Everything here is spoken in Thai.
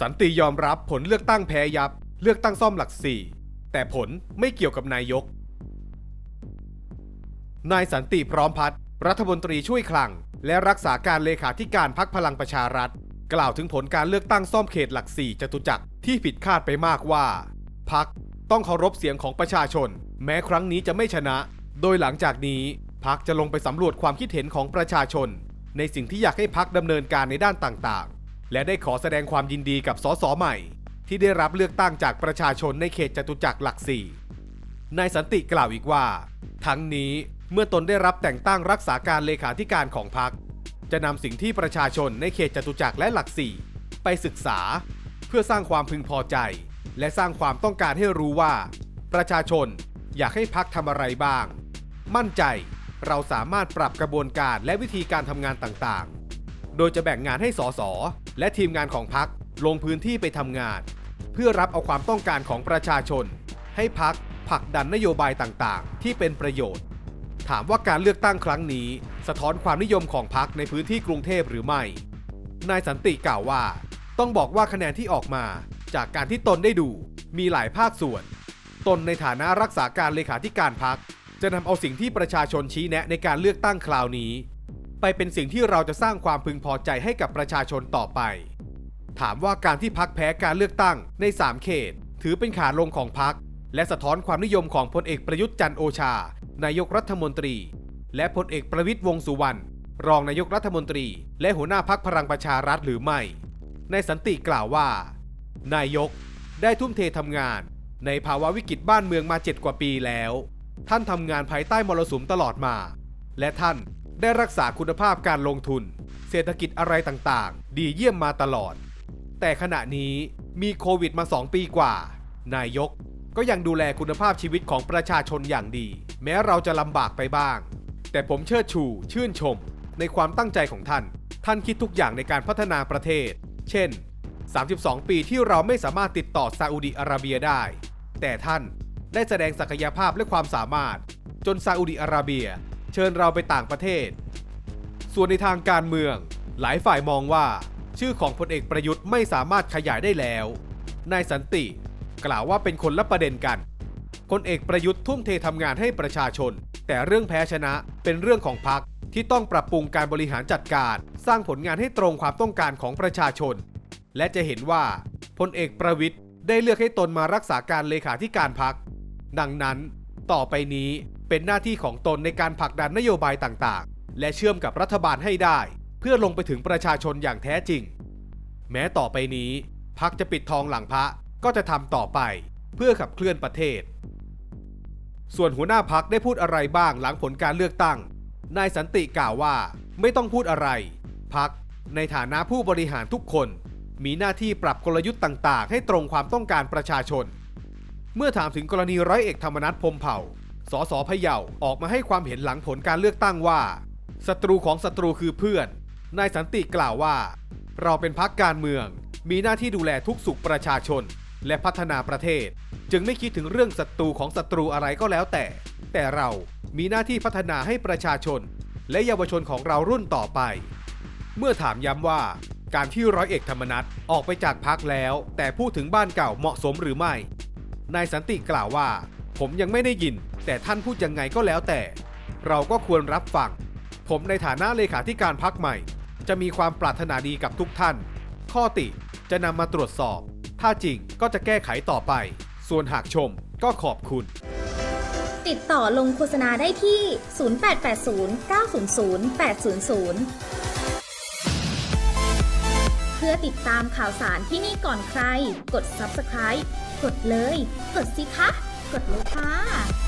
สันติยอมรับผลเลือกตั้งแพ้ยับ เลือกตั้งซ่อมหลักสี่แต่ผลไม่เกี่ยวกับนายก นายสันติพร้อมพัฒน์รัฐมนตรีช่วยคลัง และรักษาการเลขาธิการพักพลังประชารัฐ กล่าวถึงผลการเลือกตั้งซ่อมเขตหลักสี่จตุจักรที่ผิดคาดไปมากว่า พักต้องเคารพเสียงของประชาชน แม้ครั้งนี้จะไม่ชนะ โดยหลังจากนี้พักจะลงไปสำรวจความคิดเห็นของประชาชน ในสิ่งที่อยากให้พักดำเนินการในด้านต่าง และได้ขอแสดงความยินดีกับสสใหม่ ที่ได้รับเลือกตั้งจากประชาชนในเขตจตุจักรหลักสี่นายสันติกล่าวอีกว่า ทั้งนี้เมื่อตนได้รับแต่งตั้งรักษาการเลขาธิการของพรรคจะนำสิ่งที่ประชาชนในเขตจตุจักรและหลักสี่ไปศึกษา เพื่อสร้างความพึงพอใจ และสร้างความต้องการให้รู้ว่า ประชาชนอยากให้พักทำอะไรบ้าง มั่นใจเราสามารถปรับกระบวนการและวิธีการทำงานต่าง โดยจะแบ่งงานให้สสและทีมงานของพักลงพื้นที่ไปทำงาน เพื่อรับเอาความต้องการของประชาชน ให้พักผลักดันนโยบายต่างๆ ที่เป็นประโยชน์ ถามว่าการเลือกตั้งครั้งนี้ สะท้อนความนิยมของพักในพื้นที่กรุงเทพหรือไม่ นายสันติกล่าวว่า ต้องบอกว่าคะแนนที่ออกมาจากการที่ตนได้ดูมีหลายภาคส่วน ตนในฐานะรักษาการเลขาธิการพักจะนำเอาสิ่งที่ประชาชนชี้แนะในการเลือกตั้งคราวนี้ ไปเป็นสิ่งที่เราจะสร้างความพึงพอใจให้กับประชาชนต่อไป ถามว่าการที่พักแพ้การเลือกตั้งใน 3 เขต ถือเป็นขาลงของพัก และสะท้อนความนิยมของพลเอกประยุทธ์จันโอชา นายกรัฐมนตรี และพลเอกประวิตยวงสุวรรณรองนายกรัฐมนตรี และหัวหน้าพักพลังประชารัฐหรือไม่นายสันติกล่าวว่า นายกได้ทุ่มเททำงาน ในภาวะวิกฤตบ้านเมืองมา7กว่าปีแล้ว ท่านทำงานภายใต้มรสุมตลอดมา และท่าน ได้รักษาคุณภาพการลงทุน เศรษฐกิจอะไรต่างๆ ดีเยี่ยมมาตลอด แต่ขณะนี้มีโควิดมา 2 ปีกว่า นายกก็ยังดูแลคุณภาพชีวิตของประชาชนอย่างดี แม้เราจะลำบากไปบ้าง แต่ผมเชิดชู ชื่นชม ในความตั้งใจของท่าน ท่านคิดทุกอย่างในการพัฒนาประเทศ เช่น 32 ปีที่เราไม่สามารถติดต่อซาอุดิอาระเบียได้ แต่ท่านได้แสดงศักยภาพและความสามารถ จนซาอุดิอาระเบีย ชิญเราไปต่างประเทศ ส่วนในทางการเมือง หลายฝ่ายมองว่า ชื่อของพลเอกประยุทธ์ไม่สามารถขยายได้แล้ว นายสันติ กล่าวว่าเป็นคนละประเด็นกันพลเอกประยุทธ์ทุ่มเททำงานให้ประชาชน แต่เรื่องแพ้ชนะเป็นเรื่องของพรรคที่ต้องปรับปรุงการบริหารจัดการ สร้างผลงานให้ตรงความต้องการของประชาชน และจะเห็นว่าพลเอกประวิทย์ได้เลือกให้ตนมารักษาการเลขาธิการพรรคดังนั้น ต่อไปนี้ เป็นหน้าที่ของตนในการผลักดันนโยบายต่างๆ และเชื่อมกับรัฐบาลให้ได้ เพื่อลงไปถึงประชาชนอย่างแท้จริง แม้ต่อไปนี้พักจะปิดทองหลังพระก็จะทำต่อไปเพื่อขับเคลื่อนประเทศ ส่วนหัวหน้าพักได้พูดอะไรบ้างหลังผลการเลือกตั้ง นายสันติกล่าวว่าไม่ต้องพูดอะไร พักในฐานะผู้บริหารทุกคน มีหน้าที่ปรับกลยุทธ์ต่าง ๆ ให้ตรงความต้องการประชาชน เมื่อถามถึงกรณีร้อยเอกธรรมนัฐพมเผ่า สสพะเยาออกมาให้ความเห็นหลังผลการเลือกตั้งว่าศัตรูของศัตรูคือเพื่อน นายสันติกล่าวว่า เราเป็นพักการเมือง มีหน้าที่ดูแลทุกสุขประชาชน และพัฒนาประเทศ จึงไม่คิดถึงเรื่องศัตรูของศัตรูอะไรก็แล้วแต่ แต่เรามีหน้าที่พัฒนาให้ประชาชน และเยาวชนของเรารุ่นต่อไป เมื่อถามย้ำว่า การที่ร้อยเอกธรรมนัฐออกไปจากพักแล้ว แต่พูดถึงบ้านเก่าเหมาะสมหรือไม่ นายสันติกล่าวว่า ผมยังไม่ได้ยิน แต่ท่านพูดยังไงก็แล้วแต่ เราก็ควรรับฟัง ผมในฐานะเลขาธิการพักใหม่ จะมีความปรารถนาดีกับทุกท่าน ข้อติจะนำมาตรวจสอบ ถ้าจริงก็จะแก้ไขต่อไป ส่วนหากชมก็ขอบคุณ ติดต่อลงโฆษณาได้ที่ 0880 900 800เพื่อติดตามข่าวสารที่นี่ก่อนใคร กด subscribe กดเลย กดสิคะ กดเลยค่ะ